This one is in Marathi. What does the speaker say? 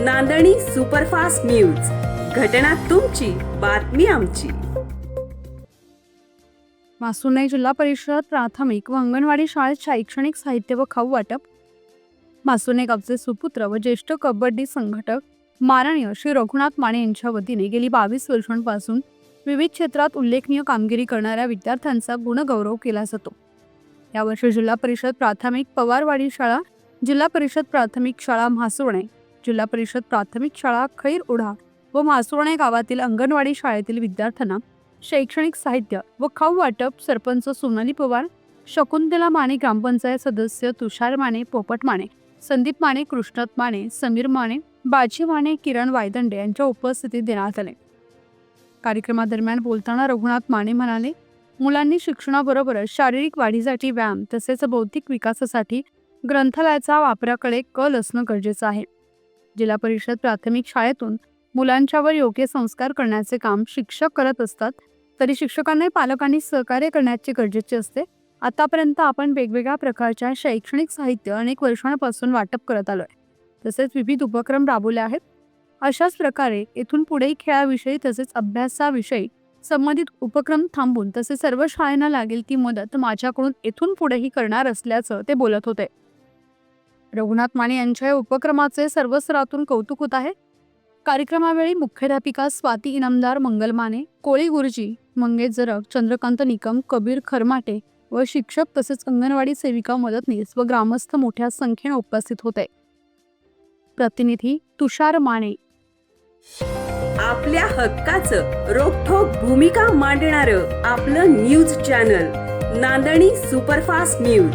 नांदणी सुपरफास्ट न्यूज. घटना तुमची बातमी आमची. मासुनाई जिल्हा परिषद प्राथमिक व अंगणवाडी शाळेत शैक्षणिक साहित्य व खाऊ वाटप. मासुने गावचे सुपुत्र व ज्येष्ठ कबड्डी संघटक माननीय श्री रघुनाथ माने यांच्या वतीने गेली बावीस वर्षांपासून विविध क्षेत्रात उल्लेखनीय कामगिरी करणाऱ्या विद्यार्थ्यांचा गुणगौरव केला जातो. यावर्षी जिल्हा परिषद प्राथमिक पवारवाडी शाळा जिल्हा परिषद प्राथमिक शाळा म्हासुणे जिल्हा परिषद प्राथमिक शाळा खैर ओढा व मासुर्णे गावातील अंगणवाडी शाळेतील विद्यार्थ्यांना शैक्षणिक साहित्य व खाऊ वाटप सरपंच सोनाली पवार शकुंतला माने ग्रामपंचायत सदस्य तुषार माने पोपट माने संदीप माने कृष्णत माने समीर माने बाजी माने किरण वायदंडे यांच्या उपस्थितीत देण्यात आले. कार्यक्रमादरम्यान बोलताना रघुनाथ माने म्हणाले मुलांनी शिक्षणाबरोबरच शारीरिक वाढीसाठी व्यायाम तसेच बौद्धिक विकासासाठी ग्रंथालयाचा वापराकडे कल असणं गरजेचं आहे. जिल्हा परिषद प्राथमिक शाळेतून मुलांच्यावर योग्य संस्कार करण्याचे काम शिक्षक करत असतात तरी शिक्षकांनाही पालकांनी सहकार्य करण्याचे गरजेचे असते. आतापर्यंत आपण वेगवेगळ्या प्रकारच्या शैक्षणिक साहित्य अनेक वर्षांपासून वाटप करत आलोय. तसेच विविध उपक्रम राबवले आहेत. अशाच प्रकारे येथून पुढेही खेळाविषयी तसेच अभ्यासाविषयी संबंधित उपक्रम थांबून तसेच सर्व शाळेंना लागेल ती मदत माझ्याकडून येथून पुढेही करणार असल्याचं ते बोलत होते. रघुनाथ माने यांच्या या उपक्रमाचे सर्वस्तरातून कौतुक होत आहे. कार्यक्रमावेळी मुख्याध्यापिका स्वाती इनामदार मंगल माने कोळी गुरुजी मंगेश जरग चंद्रकांत निकम कबीर खरमाटे व शिक्षक तसेच अंगणवाडी सेविका मदतनीस व ग्रामस्थ मोठ्या संख्येने उपस्थित होते. प्रतिनिधी तुषार माने. आपल्या हक्काचं रोखोक भूमिका मांडणार आपलं न्यूज चॅनल नांदणी सुपरफास्ट न्यूज.